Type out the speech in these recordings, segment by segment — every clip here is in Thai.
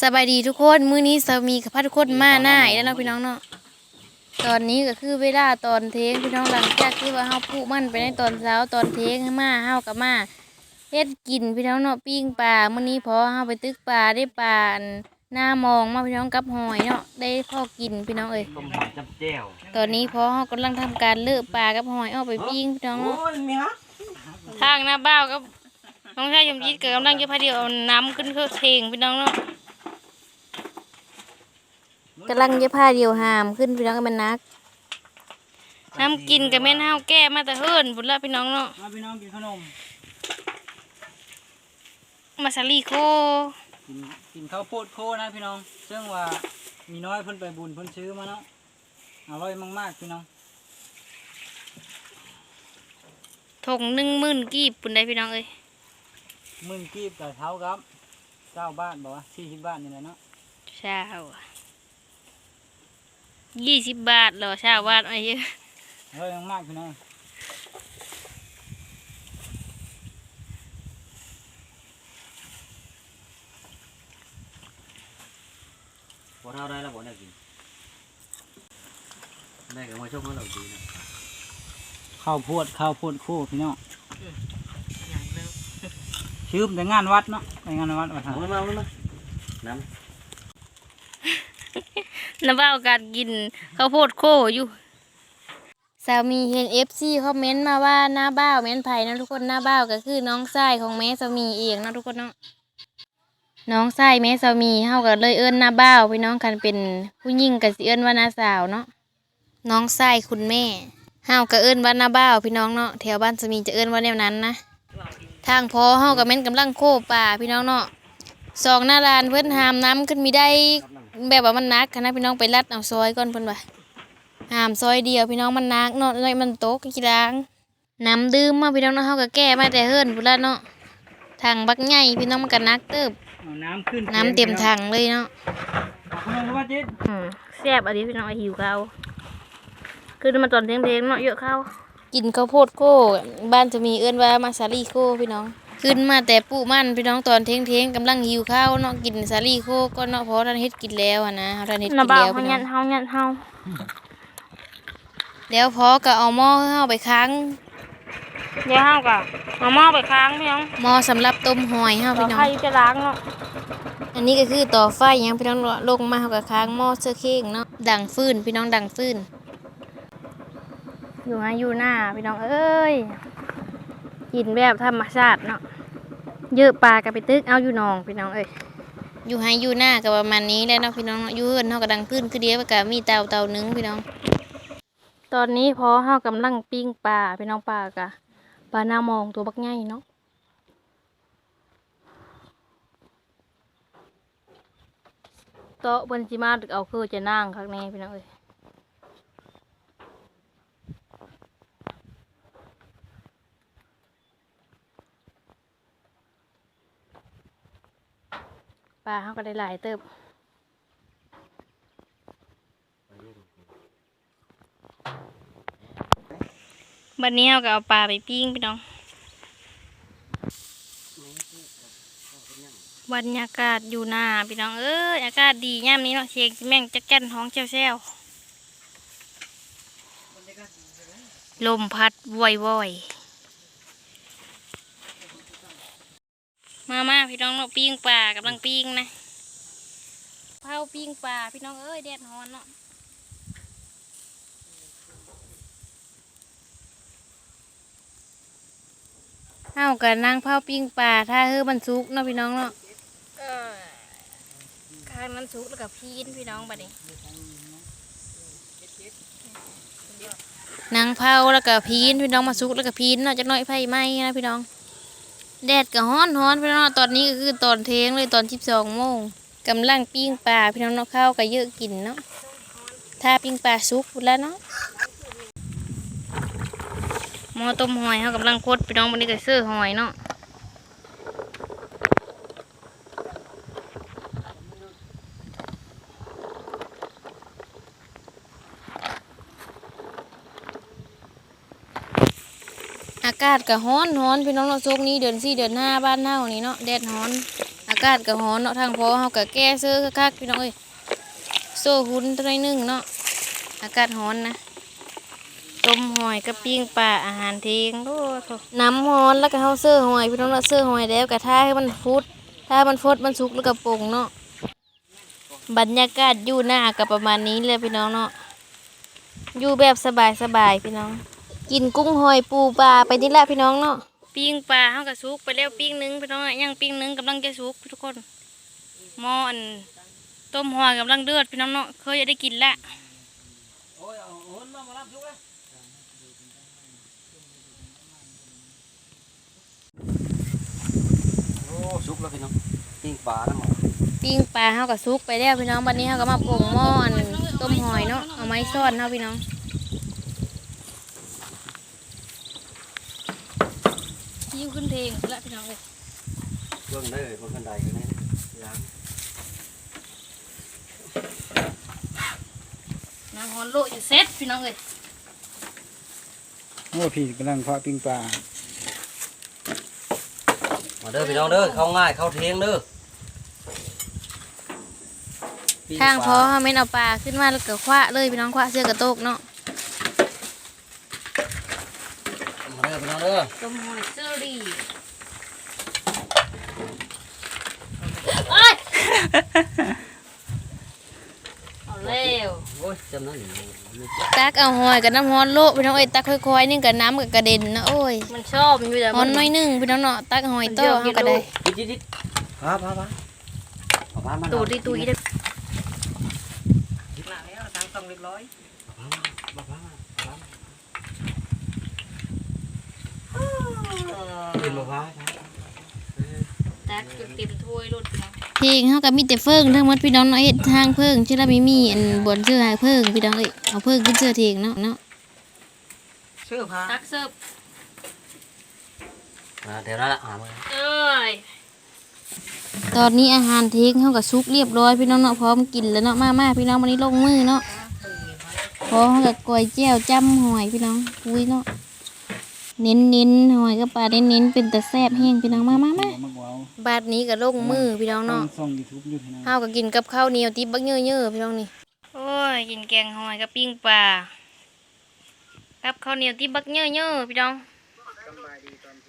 สบายดีทุกคนมื้อนี้สามีกับพาทุกคนมาหน้าอีกแล้วเนาะพี่น้องเนาะตอนนี้ก็คือเวลาตอนเทงพี่น้องหลังจากที่ว่าเฮาปลูกมันไปในตอนเช้าตอนเทงมาเฮากับมาเฮ็ดกินพี่น้องเนาะปิ้งปลามื้อนี้พอเฮาไปตึกปลาได้ปลาหน้ามองมาพี่น้องกับหอยเนาะได้พอกินพี่น้องเอ้ยต้มหอยจับแจ่วตอนนี้พอเฮากำลังทำการเลือกปลากับหอยเอาไปปิ้งพี่น้องโอ้เนาะยมีฮะทางหน้าบ้าวกับน้องชายยมจิตก็กำลังจะพาเดียวเอาน้ำขึ้นเครื่องเทงพี่น้องเนาะ กำลังจะพาเดียวหามขึ้นพี่น้องก็มันนักน้ำกินกับแม่นห้าวแก้มาแต่เฮิรนบุญละพี่น้องเนาะมาพี่น้องกินขนม มาสาลีโคกินกินข้าวโพดโคนะพี่น้อง ซึ่งว่ามีน้อยเพิ่นไปบุญเพิ่นซื้อมาเนาะ อร่อยมากๆพี่น้องถงหนึ่งหมื่นกีบปุ่นได้พี่น้องเอ้ยหมื่นกีบกับเท้าครับเก้าบาทบอกว่าสี่สิบบาทนี่แหละเนาะ เช้า ยี่สิบบาทเหรอเช้าบาทอะไรเยอะอร่อยมากๆพี่น้องพอเท่าได้แล้วบ่ได้กินได้ก็มาชมว่าเราดีนะข้าวโพดข้าวโพดโคพี่น้องชื่อมแต่งานวัดเนาะไปงานวัดวัดหาเอามาเอามาน้ น้ำบ้าการกินข้าวโพดโคอยู่สามีเห็นเอฟซีคอมเมนต์มาว่าหน้าบ้าวแม่นไผ่นะทุกคนหน้าบ้าก็คือน้องชายของแม่สามีเองนะทุกคนเนาะน้องชายแม่สามีเฮาก็เลยเอิ้นหน้าบ้าพี่น้องกันเป็นผู้หญิงก็สิเอิ้นว่าหน้าสาวเนาะน้องชายคุณแม่เฮาก็เอิ้นว่าหน้าบ้าพี่น้องเนาะแถวบ้านสามีจะเอิ้นว่าแนวนั้นนะทางพอเฮาก็แม่นกำลังโคป่าพี่น้องเนาะสองหน้าลานเพิ่นหามน้ำขึ้นมีได้ แบบว่ามันนักคณะพี่น้องไปรัดเอาซอยก่อนเพิ่นว่าหามซอยเดียวพี่น้องมันนักเนาะเลยมันตกกีฬางน้ำดื่มมาพี่น้องเนาะเฮาก็แก้มาแต่เฮิรนพุ่นละเนาะถังบักใหญ่พี่น้องมันก็นักเติบเอาน้ำขึ้นน้ำเต็มถังเลยเนาะเอาขนมเข้ามาจิตอืมแซ่บอันนี้พี่น้องไอหิวข้าวคือมาตอนเที่ยงๆเนาะเยอะข้าวกินข้าวโพดโก้บ้านจะมีเอื้อนว่ามาซาลีโก้พี่น้อง ขึ้นมาแต่ปู่มันพี่น้องตอนเที่ยงๆกำลังหิวข้าวเนาะกินซาลีโก้ก็เนาะเพราะท่านเฮ็ดกินแล้วอะนะท่านเฮ็ดกินแล้วพี่น้องเฮายันเฮาแล้วพอก็เอาหม้อเข้าไปค้างเดี๋ยวเฮาก็เอาหม้อไปค้างพี่น้องหม้อสำหรับต้มหอยเฮาเราพี่น้อใครงจะล้างเนาะอันนี้ก็คือต่อไฟยังพี่น้องลงมาเฮาก็ค้างหม้อเสื้อเค้งเนาะดังฟืนพี่น้องดังฟืนอยู่ให้อยู่หน้าพี่น้องเอ้ย กินแบบธรรมชาติเนาะเยอะปลากับไปตึกเอาอยู่หนองพี่น้องเอ้ยอยู่ให้อยู่หน้าก็ประมาณนี้แหล้วเนาะพี่น้องเนาะอยู่เฮือนเฮาก็ดังฟืนคือเดียวก็มีเตาเตาหนึงพี่น้อง ตอนนี้พอเฮากำลังปิ้งปลาพี่น้องปลากะปลาหน้ามองตัวบักใหญ่เนาะโต๊ะเพิ่นสิมาเอาคือจะนั่งข้างในพี่น้องเอ้ย ลาเขาก็ได้หลายเติบบัดนี้เฮาก็เอาปลาไปปิ้งพี่น้องบรรยากาศอยู่หน้าพี่น้องเอ้ยอากาศดียามนี้เนาะเสียงแม่งจักแก่นท้องแซวๆลมพัดว่อยๆ มามาพี่น้องเนาะปิ้งปลากำลังปิ้งนะเผาปิ้งปลาพี่น้องเอ้ยแดดร้อนเนาะเฮากันนั่งเผาปิ้งปลาถ้าเฮือมันสุกเนาะพี่น้องเนาะเออข้างนั้นสุกแล้วก็พีนพี่น้องบัดนี้นางเผาแล้วก็พีนพี่น้องมาสุกแล้วก็พีนเนาะจักหน่อยไฟไหม้นะพี่น้อง แดดก็ฮ้อนฮ้อนพี่น้องตอนนี้ก็คือตอนเทงเลยตอนสิบสองโมงกำลังปิ้งปลาพี่น้องเนาะข้าวก็เยอะกินเนาะถ้าปิ้งปลาสุกแล้วเนาะหม้อต้มหอยเขากำลังคดพี่น้องวันนี้ก็ซื้อหอยเนาะ อากาศก็ร้อนร้อนพี่น้องเราะช่วงนี้เดือนสี่เดือนห้าบ้านเฮานี่เนาะแดดร้อน อากาศก็ร้อนเนาะทางพอเฮาก็แก้เสื้อคักๆพี่น้องเอ้ยโซ่หุ่นตัวหนึงเนาะอากาศร้อนนะต้มหอยกับปิ้งปลาอาหารเทงโอ้โถน้ำร้อนแล้วก็เฮาเสื้อหอยพี่น้องเนาะเสื้อหอยแล้วก็ท่าให้มันฟุดถ้ามันฟดมันสุกแล้วก็ปรุงเนาะบรรยากาศอยู่หน้าก็ประมาณนี้เลยพี่น้องเนาะอยู่แบบสบายๆพี่น้อง กินกุ้งหอยปูปลาไปนี่แหละพี่น้องเนาะปิ้งปลาเฮาก็สุกไปแล้วปิ้งหนึงพี่น้องอะยังปิ้งหนึงกำลังจะสุกทุกคนหม้ออันต้มหอยกำลังเดือดพี่น้องเนาะเคยจะได้กินละโอ้ยเอาโอนมามารับชุกเลยโอ้สุกแล้วพี่น้องปิ้งปลาแล้วหมอปิ้งปลาเฮาก็สุกไปแล้วพี่น้องบัดนี้เฮาก็มาปรุงหม้ออันต้มหอยเนาะเอาไม้ซ่อนเฮาพี่น้องยิ้วขึ้นเพ ลงแล้วพี่น้องเอ้ยเบื้องได้เบื้องกันไดกันนี่ล้างน้ำฮอนโลอยู่เซ็ตพี่น้องเอ้ยโอ้พี่กำลังเพาะปิ้งปลามาเด้อพี่น้องเด้อเข้าง่ายเข้าเทียงเด้อปิ้ข้างปพลอเฮาแม่นเอาปลาขึ้นมาแล้วก็คว้าเลยพี่น้องคว้าเสื้อกระโตกเนาะ มา เด้อพี่น้องเด้อต้มหอยเซอรี่เอ้ยเอาเร็วโอ้ยจำนั้นอยู่ไม่เจ็บตักเอาหอยกับน้ำฮ้อนโลพี่น้องเอ้ยตักค่อยๆนี่กับน้ำกับกระเด็นนะโอ้ยมันชอบอยู่แต่ฮ้อมันนน้อยหนึงพี่น้องเนาะตักหอยโต้มันเยอะเฮาก็ได้ดิดดิดดิดพาพาพาเอาพามาตูดีตูดีเด้อคิดหน้าแล้วทางต้องเรียบร้อย พามาพามา เป็นบ่พาตักจนเต็มถ้วยรถพี่น้องเพลงเฮาก็มีแต่เฟิงทั้งหมดพี่น้องเนาะเฮ็ดทางเฟิงชื่อละมีมีอันบนชื่อหาเฟิงพี่น้องเอ้ยเอาเฟิงขึ้นเชื่อเทงเนาะเนาะเสื้อผ้าตักเสิร์ฟอ่าเดี๋ยวนั้นละหามาเอ้ยตอนนี้อาหารเทงเฮาก็สุกเรียบร้อยพี่น้องเนาะพร้อมกินแล้วเนาะมาๆพี่น้องวันนี้ลงมือเนาะพอเฮาก็กล้วยแจ่วจ้ำหอยพี่น้องอุ้ยเนาะ เน้นเน้นๆหอยกับปลาเน้นเน้นๆเป็นแต่แซ่บแห้งพี่น้องมามามามาว้าวบาดนี้ก็ลงมือพี่น้องต้อเนาะงส่องยูทูบอยู่ที่นั่นเฮาก็กินกับข้าวเหนียวติบบักเยอะๆพี่น้องนี่โอ้ยกินแกงหอยกับปิ้งปลากับข้าวเหนียวติบบักเยอะๆพี่น้อง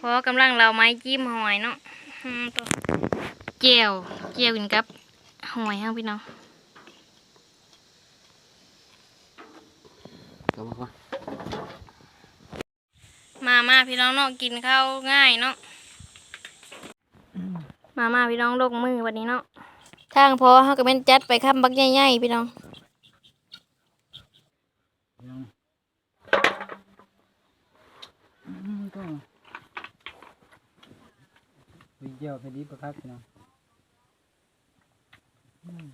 พอกำลังเราไม้จิ้มหอยเนาะอืมตัวเจียวเจียวกินกับหอยเฮาพี่น้องก็มามา มาพี่น้องเนาะกินข้าวง่ายเนาะมามาพี่น้องลงมือวันนี้เนาะทางพอเฮาก็เป็นจัดไปค้ำบักใหญ่ๆพี่น้องอืมก็วิเดียวไปดีประครับพี่น้องอืม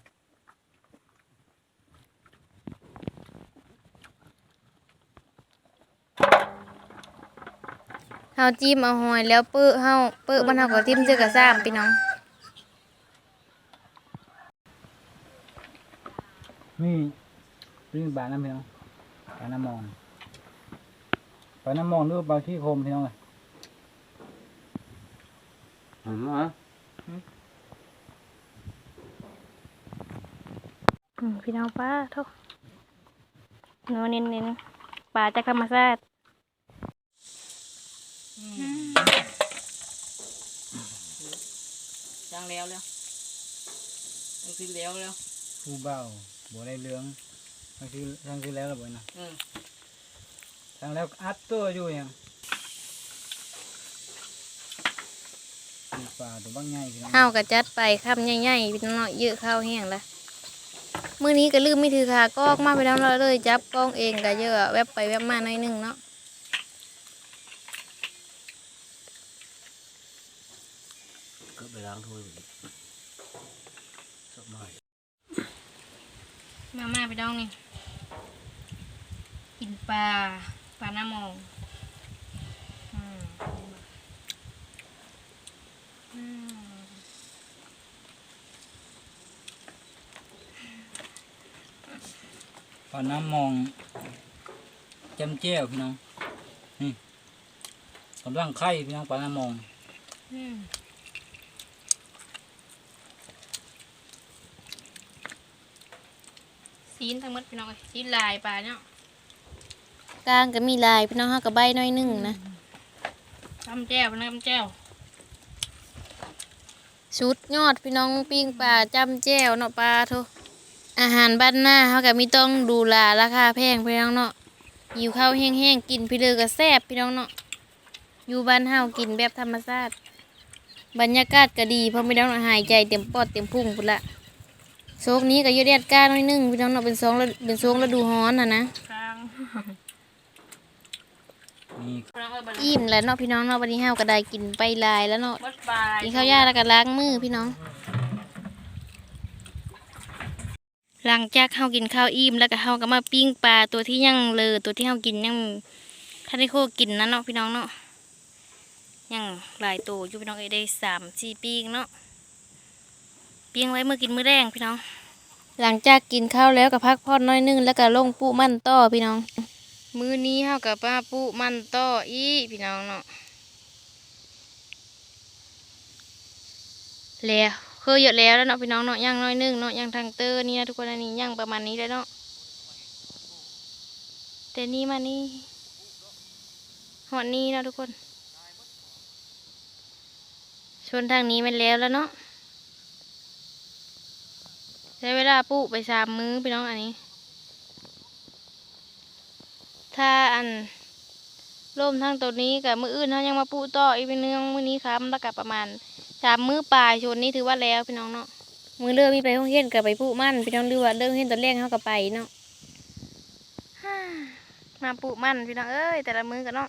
เฮาจิ้มเอาหอยแล้วเปื้อเฮาเปื้อมันเฮาก็จิ้มเจอกับซ้ำพี่น้อง นี่ปิ้งปลาน้ำพี่น้องปลาน้ำมองปลาน้ำมองหรือปลาขี้โคมพี่น้องเลยอืมฮะอืมพี่น้องป้าโทษเนื้อเน้นๆปลาจากธรรมชาติ จ้างแล้วแล้วทั้งสิ้นแล้วแล้วผู้เบาบัวได้เหลืองทั้งสิ้นทั้งสิ้นแล้วแล้วบ่นะทั้งแล้วอัดตัวอยู่ยังมีปลาตัวบางใหญ่พี่น้องเฮาก็จัดไปคำใหญ่ๆพี่น้องเนาะเยอะข้าวแห้งละมื้อนี้ก็ลืมไม่ถือขากอกมาไปแล้วเราเลยจับกล้องเองก็เยอะแวบไปแวบมาหน่อยหนึงเนาะ ก็ไป ล้างถ้วยไปสบายมามาไปดองนี่กินปลาปลาหน้ามองอืมอืมปลาน้ำมองจำเจ้วพี่น้องนี่กำลังไข่พี่น้องปลาน้ำมอง อืม นทั้งหมดพี่น้องเอ้ยซีนลายปลาเนาะกลางก็มีลายพี่น้องเฮาก็ใบน้อยหนึงนะตำแจ่วน้ำแจ่วชุดยอดพี่น้องปิ้งปลาจำแจ้วเนาะปลาโทอาหารบ้านหน้าเฮาก็มีต้องดูแลราคาแพงพี่น้องเนาะอยู่ข้าวแห้งๆกินพี่เลือก็แซ่บพี่น้องเนาะอยู่บ้านเฮากินแบบธรรมชาติบรรยากาศก็ดีเพราะไม่ต้องหายใจเต็มปอดเต็มพุงพุ่นละ โซกนี้ก็เยอะแยะก้าน้อยหนึงพี่น้องเนาะเป็นสองฤเป็นสองฤดูร้อนน่ะนะกลางมีพี่น้องเอ้ยบัดนี้อิ่มแล้วเนาะพี่น้องเนาะวันนี้เฮาก็ได้กินไปหลายแล้วเนาะบดปลากินข้าวยาแล้วก็ล้างมือพี่น้อง หลังจากเฮากินข้าวอิ่มแล้วก็เฮาก็มาปิ้งปลาตัวที่ยังเลอตัวที่เฮากินยังท่านได้โคกินนะเนาะพี่น้องเนาะยังหลายตัวอยู่พี่น้องเอ้ยได้สามสี่ปิ้งเนาะ ปิ้งไว้เมื่อกินมื้อแรงพี่น้อง หลังจากกินข้าวแล้วก็พักผ่อนน้อยนึงแล้วก็ลงปูมันต่อพี่น้อง มื้อนี้เฮากับป้าปูมันต่ออีพี่น้องเนาะแล้วคือเยอะแล้วแล้วเนาะพี่น้องเนาะย่างน้อยหนึงเนาะย่างทางเตอร์นี่นะทุกคนอันนี้ย่างประมาณนี้แล้วเนาะแต่นี่มานี่หอดนี้นะทุกคนชนทางนี้มันแล้วแล้วเนาะ ช้เวลาปลูกไปสามมื้อพี่น้องอันนี้ ถ้าอันร่มทางตัวนี้กับมืออื่นเขายังมาปลูกต่ออีกเป็นเรื่องมือนี้ครับแล้วกับประมาณสามมือปลายชนนี้ถือว่าแล้วพี่น้องเนาะมือเริ่มมีไปห้องเฮียนกับไปปุมั่นพี่น้องหรือว่าเริ่มเฮียนตอนแรกเขากับไปเนาะมาปุมั่นพี่น้องเอ้ยแต่ละมือกันเนาะ